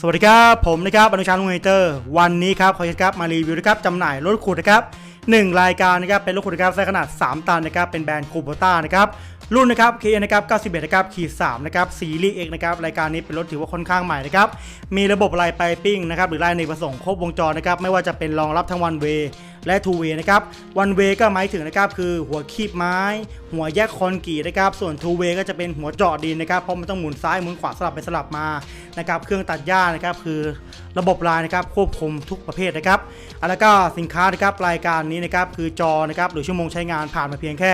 สวัสดีครับผมนะครับอนุชาลุงเฮเตอร์ วันนี้ครับขอเชิญครับมารีวิวนะครับจำหน่ายรถขุดนะครับหนึ่งรายการนะครับเป็นรถขุดนะครับไซส์ขนาด 3 ตันนะครับเป็นแบรนด์คูโบต้านะครับรุ่นนะครับ KN นะครับ91นะครับขีด3นะครับซีรีส์เอกนะครับรายการนี้เป็นรถถือว่าค่อนข้างใหม่นะครับมีระบบไลน์ไปปิ้งนะครับหรือไลน์ในประสงค์ครบวงจรนะครับไม่ว่าจะเป็นรองรับทั้งวันเว และ two way นะครับ one way ก็หมายถึงนะครับคือหัวคีบไม้ หัวแยกคอนกรีตนะครับ ส่วน two way ก็จะเป็นหัวเจาะดินนะครับ เพราะมันต้องหมุนซ้ายหมุนขวาสลับไปสลับมานะครับ เครื่องตัดหญ้านะครับคือ ระบบลายนะครับควบคุมทุกประเภทนะครับแล้วก็สินค้านะครับรายการนี้นะครับคือจอนะครับหรือชั่วโมงใช้งานผ่านมาเพียงแค่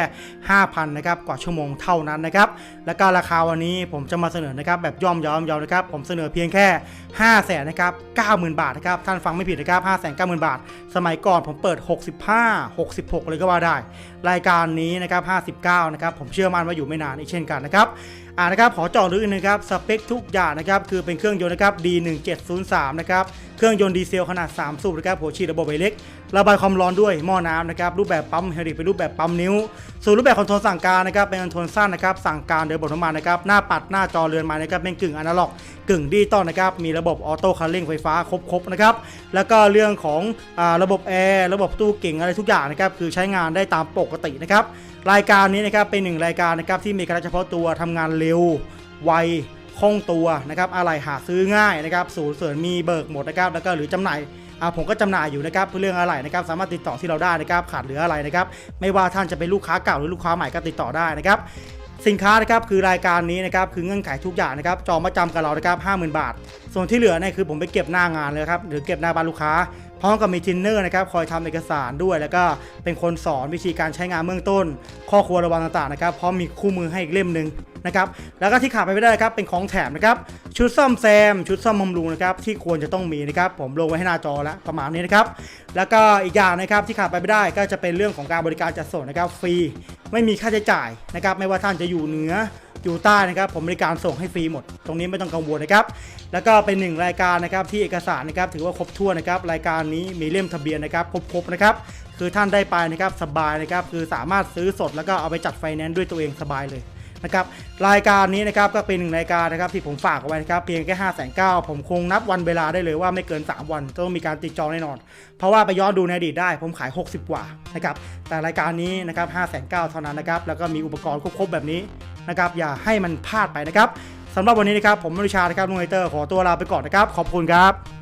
5,000นะครับกว่าชั่วโมงเท่านั้นนะครับแล้วก็ราคาวันนี้ผมจะมาเสนอนะครับแบบย่อมย้อมเยานะครับผมเสนอเพียงแค่ 5 0 0แสนนะครับ90,000 บาทนะครับท่านฟังไม่ผิดนะครับ5 9 0 0 0 0 บาท สมัยก่อนผมเปิด 65 66 เลยก็ว่าได้ รายการนี้นะครับ59นะครับผมเชื่อมั่นว่าอยู่ไม่นานอีกเช่นกันนะครับอ่านะครับขอเจาะลึกนะครับสเปคทุกอย่างนะครับคือเป็นเครื่องยนต์นะครับ D1703 นะครับเครื่องยนต์ดีเซลขนาด 3 สูบนะครับหัวฉีดระบบไอเล็ก ระบายความร้อนด้วยหม้อน้ำนะครับรูปแบบปั๊มเฮลิเป็นรูปแบบปั๊มนิ้ว ส่วนรูปแบบคอนโทรลสั่งการนะครับเป็นคอนโทรลสั้นนะครับสั่งการโดยบทน้ำมันนะครับหน้าปัดหน้าจอเรือนไม้นะครับเป็นกึ่งอนาล็อก กึ่งดิจิตอลนะครับมีระบบออโต้คัลลิ่งไฟฟ้าครบๆนะครับแล้วก็เรื่องของอระบบแอร์ระบบตู้เก่งอะไรทุกอย่างนะครับคือใช้งานได้ตามปกตินะครับรายการนี้นะครับเป็นหนึ่งรายการนะครับที่มีการเฉพาะตัวทำงานเร็วไว คล่องตัวนะครับอะไรหาซื้อง่ายนะครับศูนย์เสริญมีเบิกหมดนะครับแล้วก็หรือจำหน่ายผมก็จำหน่ายอยู่นะครับเรื่องอะไรนะครับสามารถติดต่อที่เราได้นะครับขาดเหลืออะไรนะครับไม่ว่าท่านจะเป็นลูกค้าเก่าหรือลูกค้าใหม่ก็ติดต่อได้นะครับสินค้านะครับคือรายการนี้นะครับคือเงื่อนไขทุกอย่างนะครับจองมาจำกับเรานะครับ50,000บาท ส่วนที่เหลือเนี่ยคือผมไปเก็บหน้างานเลยครับหรือเก็บหน้าบ้านลูกค้า พร้อมกับมีทินเนอร์นะครับคอยทำเอกสารด้วย แล้วก็เป็นคนสอนวิธีการใช้งานเบื้องต้น ข้อควรระวังต่างๆนะครับพร้อมมีคู่มือให้อีกเล่มหนึ่งนะครับแล้วก็ที่ขาดไปไม่ได้ครับเป็นของแถมนะครับชุดซ่อมแซม ชุดซ่อมบำรุงนะครับที่ควรจะต้องมีนะครับผมลงไว้ให้หน้าจอแล้วประมาณนี้นะครับแล้วก็อีกอย่างนะครับที่ขาดไปไม่ได้ก็จะเป็นเรื่องของการบริการจัดส่งนะครับฟรี ไม่มีค่าใช้จ่ายนะครับไม่ว่าท่านจะอยู่เหนืออยู่ใต้นะครับผมบริการส่งให้ฟรีหมด ตรงนี้ไม่ต้องกังวลนะครับ แล้วก็เป็นหนึ่งรายการนะครับที่เอกสารนะครับถือว่าครบถ้วนนะครับรายการนี้มีเล่มทะเบียนนะครับครบๆนะครับคือท่านได้ไปนะครับสบายนะครับคือสามารถซื้อสดแล้วก็เอาไปจัดไฟแนนซ์ด้วยตัวเองสบายเลยนะครับรายการนี้นะครับก็เป็นหนึ่งรายการนะครับที่ผมฝากเอาไว้นะครับเพียงแค่5 9 0 0 0ผมคงนับวันเวลาได้เลยว่าไม่เกิน 3 วันต้องมีการติดจองแน่นอน เพราะว่าไปย้อนดูในอดีตได้ผมขาย 60 กว่านะครับแต่รายการนี้นะครับ5 9 0 0 0เท่านั้นนะครับแล้วก็มีอุปกรณ์ครบๆแบบนี้นะครับอย่าให้มันพลาดไปนะครับ สำหรับวันนี้นะครับผมมริชานะครับลุงไอเตอร์ขอตัวลาไปก่อนนะครับ ขอบคุณครับ